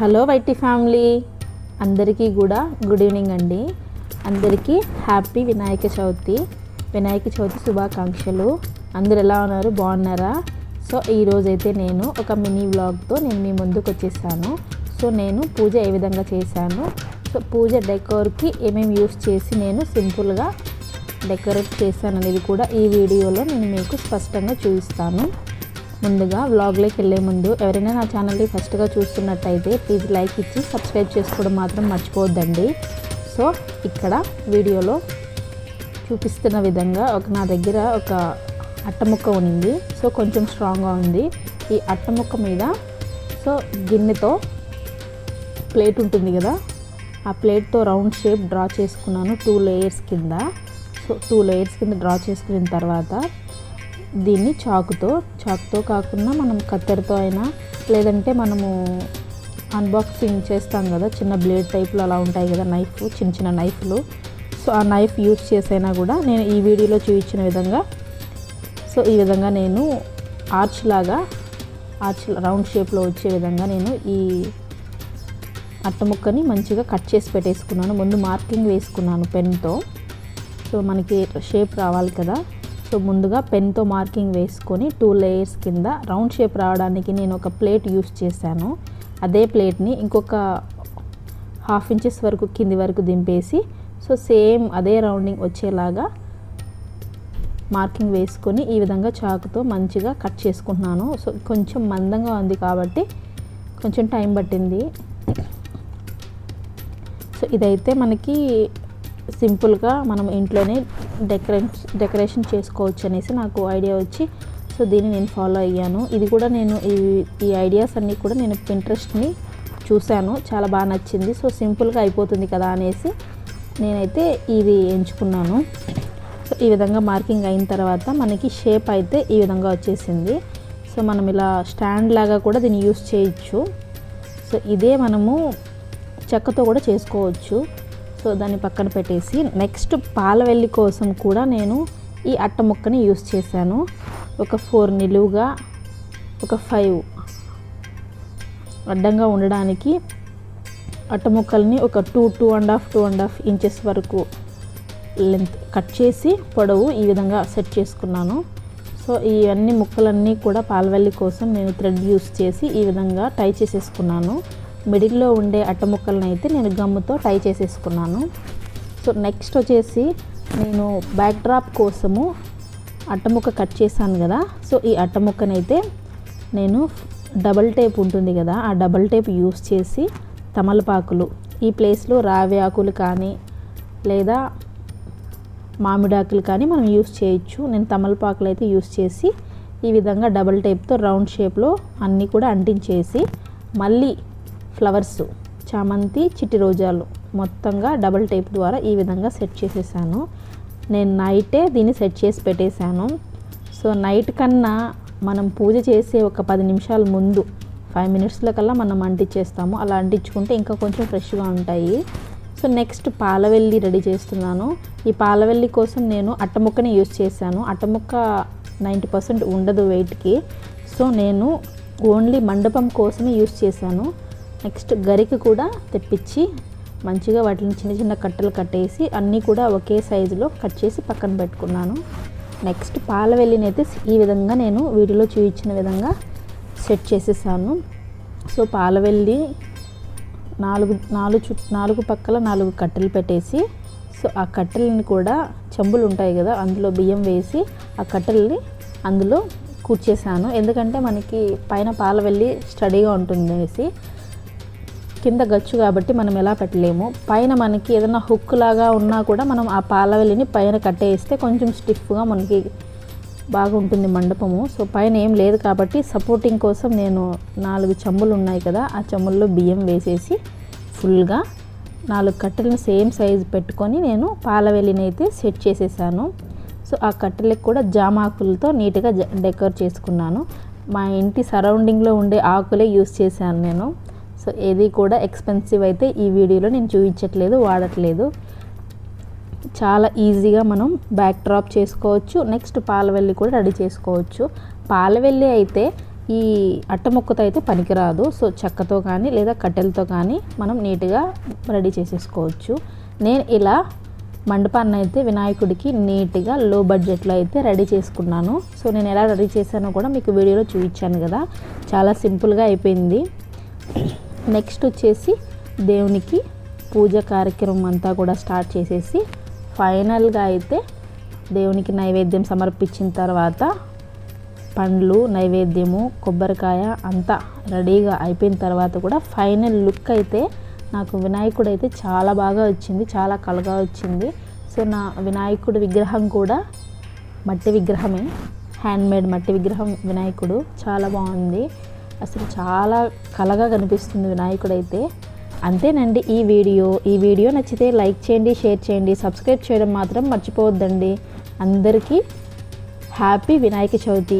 Hello YT family. అందరికీ కూడా good evening అండి. అందరికీ హ్యాపీ వినాయక చవితి. వినాయక చవితి శుభాకాంక్షలు. అందరు ఎలా ఉన్నారు? బాగున్నారా? సో ఈరోజైతే నేను ఒక మినీ వ్లాగ్తో నేను మీ ముందుకు వచ్చేసాను. సో నేను పూజ ఏ విధంగా చేశాను? సో పూజ డెకోర్కి ఏమేమి యూస్ చేసి నేను సింపుల్గా డెకరేట్ చేశాను అనేది కూడా ఈ వీడియోలో నేను మీకు స్పష్టంగా చూపిస్తాను. ముందుగా వ్లాగ్లోకి వెళ్ళే ముందు ఎవరైనా నా ఛానల్ని ఫస్ట్గా చూస్తున్నట్టయితే ప్లీజ్ లైక్ ఇచ్చి సబ్స్క్రైబ్ చేసుకోవడం మాత్రం మర్చిపోవద్దండి. సో ఇక్కడ వీడియోలో చూపిస్తున్న విధంగా ఒక నా దగ్గర ఒక అట్టముక్క ఉంది సో కొంచెం స్ట్రాంగ్గా ఉంది. ఈ అట్టముక్క మీద సో గిన్నెతో ప్లేట్ ఉంటుంది కదా ఆ ప్లేట్తో రౌండ్ షేప్ డ్రా చేసుకున్నాను టూ లేయర్స్ కింద. సో టూ లేయర్స్ కింద డ్రా చేసుకున్న తర్వాత దీన్ని చాకుతో చాకుతో కాకుండా మనం కత్తెరతో అయినా లేదంటే మనము అన్బాక్సింగ్ చేస్తాం కదా చిన్న బ్లేడ్ టైప్లో అలా ఉంటాయి కదా నైఫ్ చిన్న చిన్న నైఫ్లు సో ఆ నైఫ్ యూజ్ చేసైనా కూడా నేను ఈ వీడియోలో చూపించిన విధంగా సో ఈ విధంగా నేను ఆర్చ్ లాగా ఆర్చ్ రౌండ్ షేప్లో వచ్చే విధంగా నేను ఈ అట్టముక్కని మంచిగా కట్ చేసి పెట్టేసుకున్నాను. ముందు మార్కింగ్ వేసుకున్నాను పెన్తో సో మనకి షేప్ రావాలి కదా. సో ముందుగా పెన్తో మార్కింగ్ వేసుకొని టూ లేయర్స్ కింద రౌండ్ షేప్ రావడానికి నేను ఒక ప్లేట్ యూస్ చేశాను. అదే ప్లేట్ని ఇంకొక హాఫ్ ఇంచెస్ వరకు కింది వరకు దింపేసి సో సేమ్ అదే రౌండింగ్ వచ్చేలాగా మార్కింగ్ వేసుకొని ఈ విధంగా చాకుతో మంచిగా కట్ చేసుకుంటున్నాను. సో కొంచెం మందంగా ఉంది కాబట్టి కొంచెం టైం పట్టింది. సో ఇదైతే మనకి సింపుల్గా మనం ఇంట్లోనే డెకరేట్ డెకరేషన్ చేసుకోవచ్చు అనేసి నాకు ఐడియా వచ్చి సో దీన్ని నేను ఫాలో అయ్యాను. ఇది కూడా నేను ఈ ఈ ఐడియాస్ అన్నీ కూడా నేను పింట్రెస్ట్ని చూశాను. చాలా బాగా నచ్చింది. సో సింపుల్గా అయిపోతుంది కదా అనేసి నేనైతే ఇది ఎంచుకున్నాను. సో ఈ విధంగా మార్కింగ్ అయిన తర్వాత మనకి షేప్ అయితే ఈ విధంగా వచ్చేసింది. సో మనం ఇలా స్టాండ్ లాగా కూడా దీన్ని యూస్ చేయొచ్చు. సో ఇదే మనము చెక్కతో కూడా చేసుకోవచ్చు. సో దాన్ని పక్కన పెట్టేసి నెక్స్ట్ పాలవెల్లి కోసం కూడా నేను ఈ అట్ట ముక్కని యూస్ చేశాను. ఒక ఫోర్ నిలువుగా ఒక ఫైవ్ అడ్డంగా ఉండడానికి అట్ట ముక్కల్ని ఒక two two and half two and half inches వరకు లెంత్ కట్ చేసి పొడవు ఈ విధంగా సెట్ చేసుకున్నాను. సో ఇవన్నీ ముక్కలన్నీ కూడా పాలవెల్లి కోసం నేను థ్రెడ్ యూస్ చేసి ఈ విధంగా టై చేసేసుకున్నాను. మిడిల్లో ఉండే అట్ట ముక్కలను అయితే నేను గమ్ముతో టై చేసేసుకున్నాను. సో నెక్స్ట్ వచ్చేసి నేను బ్యాక్ డ్రాప్ కోసము అట్టముక్క కట్ చేశాను కదా. సో ఈ అట్టముక్కనైతే నేను డబల్ టేప్ ఉంటుంది కదా ఆ డబల్ టేప్ యూస్ చేసి తమలపాకులు ఈ ప్లేస్లో రావి ఆకులు కానీ లేదా మామిడాకులు కానీ మనం యూస్ చేయొచ్చు. నేను తమలపాకులు అయితే యూస్ చేసి ఈ విధంగా డబల్ టేప్తో రౌండ్ షేప్లో అన్నీ కూడా అంటించేసి మళ్ళీ ఫ్లవర్స్ చామంతి చిట్టి రోజాలు మొత్తంగా డబల్ టేప్ ద్వారా ఈ విధంగా సెట్ చేసేసాను. నేను నైటే దీన్ని సెట్ చేసి పెట్టేశాను. సో నైట్ కన్నా మనం పూజ చేసే ఒక పది నిమిషాల ముందు ఫైవ్ మినిట్స్లో కల్లా మనం అంటించేస్తాము అలా అంటించుకుంటే ఇంకా కొంచెం ఫ్రెష్గా ఉంటాయి. సో నెక్స్ట్ పాలవెల్లి రెడీ చేస్తున్నాను. ఈ పాలవెల్లి కోసం నేను అట్టముక్కని యూజ్ చేశాను. అట్టముక్క నైంటీ పర్సెంట్ ఉండదు వెయిట్కి. సో నేను ఓన్లీ మండపం కోసమే యూజ్ చేశాను. నెక్స్ట్ గరికి కూడా తెప్పించి మంచిగా వాటిని చిన్న చిన్న కట్టలు కట్టేసి అన్నీ కూడా ఒకే సైజులో కట్ చేసి పక్కన పెట్టుకున్నాను. నెక్స్ట్ పాలవెల్లిని అయితే ఈ విధంగా నేను వీడియోలో చూపించిన విధంగా సెట్ చేసేసాను. సో పాలవెల్లి నాలుగు నాలుగు చు నాలుగు పక్కల నాలుగు కట్టెలు పెట్టేసి సో ఆ కట్టెలని కూడా చెంబులు ఉంటాయి కదా అందులో బియ్యం వేసి ఆ కట్టెల్ని అందులో కూర్చేసాను. ఎందుకంటే మనకి పైన పాలవెల్లి స్టడీగా ఉంటుంది అనేసి కింద గచ్చు కాబట్టి మనం ఎలా పెట్టలేము. పైన మనకి ఏదైనా హుక్ లాగా ఉన్నా కూడా మనం ఆ పాలవెల్లిని పైన కట్టేస్తే కొంచెం స్టిఫ్గా మనకి బాగుంటుంది మండపము. సో పైన ఏం లేదు కాబట్టి సపోర్టింగ్ కోసం నేను నాలుగు చెమ్ములు ఉన్నాయి కదా ఆ చెమ్ముల్లో బియ్యం వేసేసి ఫుల్గా నాలుగు కట్టెలను సేమ్ సైజు పెట్టుకొని నేను పాలవెల్లిని అయితే సెట్ చేసేసాను. సో ఆ కట్టెలకు కూడా జామాకులతో నీట్గా డెకర్ చేసుకున్నాను. మా ఇంటి సరౌండింగ్లో ఉండే ఆకులే యూస్ చేశాను నేను. సో ఏది కూడా ఎక్స్పెన్సివ్ అయితే ఈ వీడియోలో నేను చూపించట్లేదు వాడట్లేదు. చాలా ఈజీగా మనం బ్యాక్ డ్రాప్ చేసుకోవచ్చు. నెక్స్ట్ పాలవెల్లి కూడా రెడీ చేసుకోవచ్చు. పాలవెల్లి అయితే ఈ అట్టముక్కతో అయితే పనికిరాదు. సో చెక్కతో కానీ లేదా కట్టెలతో కానీ మనం నీట్గా రెడీ చేసేసుకోవచ్చు. నేను ఇలా మండపాన్ని అయితే వినాయకుడికి నీట్గా లో బడ్జెట్లో అయితే రెడీ చేసుకున్నాను. సో నేను ఎలా రెడీ చేశానో కూడా మీకు వీడియోలో చూపించాను కదా. చాలా సింపుల్గా అయిపోయింది. నెక్స్ట్ వచ్చేసి దేవునికి పూజ కార్యక్రమం అంతా కూడా స్టార్ట్ చేసేసి ఫైనల్గా అయితే దేవునికి నైవేద్యం సమర్పించిన తర్వాత పండ్లు నైవేద్యము కొబ్బరికాయ అంతా రెడీగా అయిపోయిన తర్వాత కూడా ఫైనల్ లుక్ అయితే నాకు వినాయకుడు అయితే చాలా బాగా వచ్చింది చాలా కలగా వచ్చింది. సో నా వినాయకుడి విగ్రహం కూడా మట్టి విగ్రహమే. హ్యాండ్మేడ్ మట్టి విగ్రహం వినాయకుడు. చాలా బాగుంది. అసలు చాలా కలగా కనిపిస్తుంది వినాయకుడు అయితే అంతేనండి ఈ వీడియో. ఈ వీడియో నచ్చితే లైక్ చేయండి షేర్ చేయండి సబ్స్క్రైబ్ చేయడం మాత్రం మర్చిపోవద్దండి. అందరికీ హ్యాపీ వినాయక చవితి.